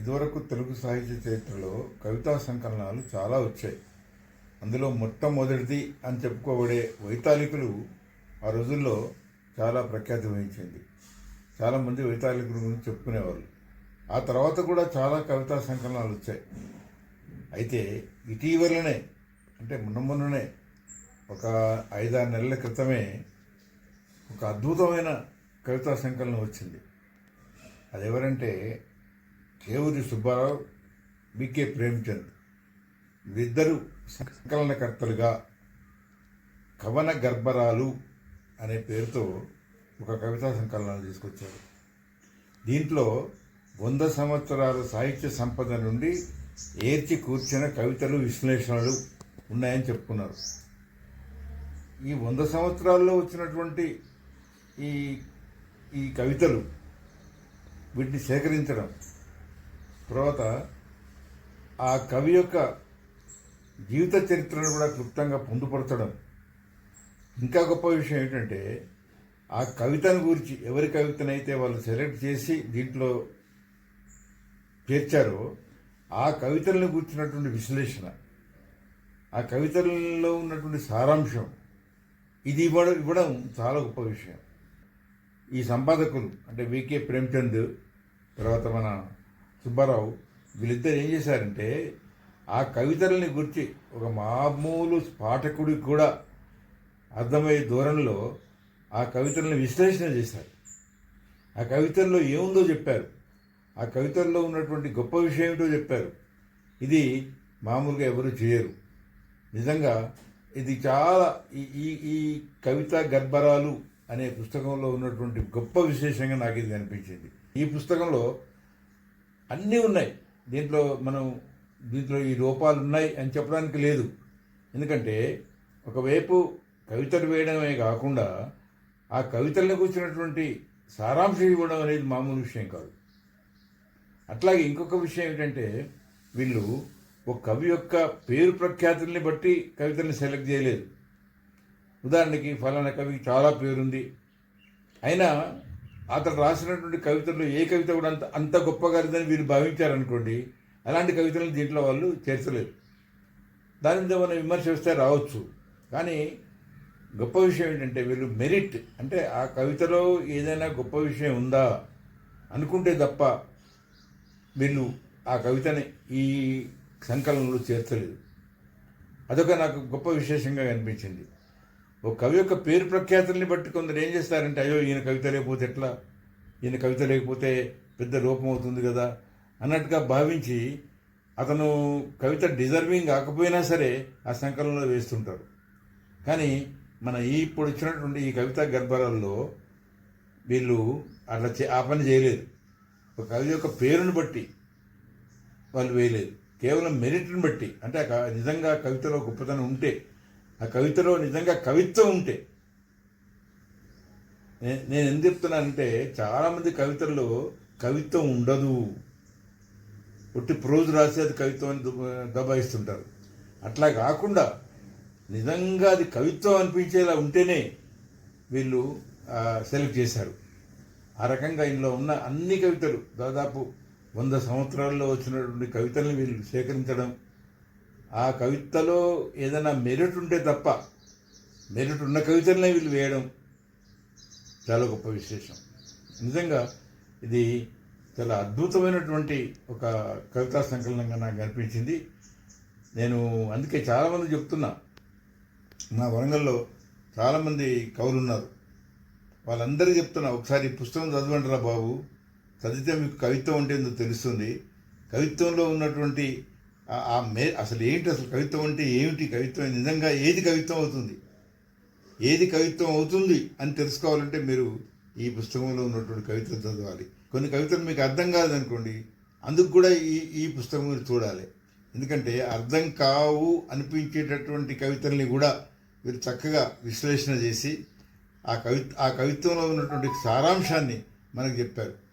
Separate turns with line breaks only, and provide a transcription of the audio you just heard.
ఇదివరకు తెలుగు సాహిత్య చరిత్రలో కవితా సంకలనాలు చాలా వచ్చాయి. అందులో మొట్టమొదటిది అని చెప్పుకోబడే వైతాళికులు ఆ రోజుల్లో చాలా ప్రఖ్యాతి వహించింది. చాలామంది వైతాళికుల గురించి చెప్పుకునేవాళ్ళు ఆ తర్వాత కూడా చాలా కవితా సంకలనాలు వచ్చాయి. అయితే ఇటీవలనే అంటే మొన్నమొన్ననే ఒక ఐదారు నెలల క్రితమే ఒక అద్భుతమైన కవితా సంకలనం వచ్చింది. అది ఎవరంటే కేవూరి సుబ్బారావు బికే ప్రేమ్చంద్ వీరిద్దరు సంకలనకర్తలుగా కవన గర్భరాలు అనే పేరుతో ఒక కవితా సంకలనాలు తీసుకొచ్చారు. దీంట్లో వంద సంవత్సరాల సాహిత్య సంపద నుండి ఏర్చి కూర్చిన కవితలు విశ్లేషణలు ఉన్నాయని చెప్పుకున్నారు. ఈ వంద సంవత్సరాల్లో వచ్చినటువంటి ఈ ఈ కవితలు వీటిని సేకరించడం తర్వాత ఆ కవి యొక్క జీవిత చరిత్రను కూడా క్లుప్తంగా పొందుపరచడం. ఇంకా గొప్ప విషయం ఏంటంటే ఆ కవితను గురించి ఎవరి కవితనైతే వాళ్ళు సెలెక్ట్ చేసి దీంట్లో చేర్చారో ఆ కవితలను గుర్చినటువంటి విశ్లేషణ ఆ కవితలలో ఉన్నటువంటి సారాంశం ఇది ఇవ్వడం ఇవ్వడం చాలా గొప్ప విషయం. ఈ సంపాదకులు అంటే వికే ప్రేమ్చంద్ తర్వాత మన సుబ్బారావు వీళ్ళిద్దరు ఏం చేశారంటే ఆ కవితలని గురించి ఒక మామూలు పాఠకుడికి కూడా అర్థమయ్యే ధోరణిలో ఆ కవితలను విశ్లేషణ చేశారు. ఆ కవితల్లో ఏముందో చెప్పారు. ఆ కవితల్లో ఉన్నటువంటి గొప్ప విషయం ఏమిటో చెప్పారు. ఇది మామూలుగా ఎవరు చేయరు. నిజంగా ఇది చాలా ఈ ఈ ఈ కవిత గర్భరాలు అనే పుస్తకంలో ఉన్నటువంటి గొప్ప విశేషంగా నాకు ఇది అనిపించింది. ఈ పుస్తకంలో అన్నీ ఉన్నాయి. దీంట్లో మనం దీంట్లో ఈ రూపాలు ఉన్నాయి అని చెప్పడానికి లేదు. ఎందుకంటే ఒకవైపు కవితలు వేయడమే కాకుండా ఆ కవితలను కూర్చున్నటువంటి సారాంశం ఇవ్వడం అనేది మామూలు విషయం కాదు. అట్లాగే ఇంకొక విషయం ఏంటంటే వీళ్ళు ఒక కవి యొక్క పేరు ప్రఖ్యాతుల్ని బట్టి కవితల్ని సెలెక్ట్ చేయలేదు. ఉదాహరణకి ఫలానా కవికి చాలా పేరుంది. అయినా అతను రాసినటువంటి కవితల్లో ఏ కవిత కూడా అంత అంత గొప్పగా లేదని వీరు భావించారనుకోండి అలాంటి కవితలను దీంట్లో వాళ్ళు చేర్చలేదు దాని మీద మనం విమర్శ వస్తే రావచ్చు. కానీ గొప్ప విషయం ఏంటంటే వీళ్ళు మెరిట్ అంటే ఆ కవితలో ఏదైనా గొప్ప విషయం ఉందా అనుకుంటే తప్ప వీళ్ళు ఆ కవితని ఈ సంకలనంలో చేర్చలేదు. అదొక నాకు గొప్ప విశేషంగా కనిపించింది ఒక కవి యొక్క పేరు ప్రఖ్యాతుల్ని బట్టి కొందరు ఏం చేస్తారంటే అయ్యో ఈయన కవిత లేకపోతే ఎట్లా? ఈయన కవిత లేకపోతే పెద్ద రూపం అవుతుంది కదా? అన్నట్టుగా భావించి అతను కవిత డిజర్వింగ్ కాకపోయినా సరే ఆ సంకలనంలో వేస్తుంటారు. కానీ మన ఈ ఇప్పుడు ఇచ్చినటువంటి ఈ కవితా గర్భాలలో వీళ్ళు అట్లా చే ఆ పని చేయలేదు. ఒక కవి యొక్క పేరును బట్టి వాళ్ళు వేయలేదు. కేవలం మెరిట్ని బట్టి అంటే నిజంగా కవితలో గొప్పతనం ఉంటే ఆ కవితలో నిజంగా కవిత్వం ఉంటే. నే- నేను ఎందుకు చెప్తున్నానంటే చాలామంది కవితల్లో కవిత్వం ఉండదు. ఒట్టి ప్రోజు రాసి అది కవిత్వం అని దబాయిస్తుంటారు. అట్లా కాకుండా నిజంగా అది కవిత్వం అనిపించేలా ఉంటేనే వీళ్ళు సెలెక్ట్ చేశారు. ఆ రకంగా ఇందులో ఉన్న అన్ని కవితలు దాదాపు వంద సంవత్సరాల్లో వచ్చినటువంటి కవితల్ని వీళ్ళు సేకరించడం ఆ కవితలో ఏదైనా మెరిట్ ఉంటే తప్ప మెరిట్ ఉన్న కవితలనే వీళ్ళు వేయడం చాలా గొప్ప విశేషం. నిజంగా ఇది చాలా అద్భుతమైనటువంటి ఒక కవితా సంకలనంగా నాకు అనిపించింది. నేను అందుకే చాలామంది చెప్తున్నా నా వరంగల్లో చాలామంది కవులు ఉన్నారు వాళ్ళందరికీ చెప్తున్నా ఒకసారి పుస్తకం చదవండి రా బాబు చదివితే మీకు కవిత్వం అంటే తెలుస్తుంది. కవిత్వంలో ఉన్నటువంటి ఆ మే అసలు ఏంటి అసలు కవిత్వం అంటే ఏమిటి? కవిత్వం నిజంగా ఏది కవిత్వం అవుతుంది? ఏది కవిత్వం అవుతుంది అని తెలుసుకోవాలంటే మీరు ఈ పుస్తకంలో ఉన్నటువంటి కవితలు చదవాలి. కొన్ని కవితలు మీకు అర్థం కాదనుకోండి అందుకు కూడా ఈ ఈ పుస్తకం మీరు చూడాలి. ఎందుకంటే అర్థం కావు అనిపించేటటువంటి కవితల్ని కూడా మీరు చక్కగా విశ్లేషణ చేసి ఆ కవి ఆ కవిత్వంలో ఉన్నటువంటి సారాంశాన్ని మనకు చెప్పారు.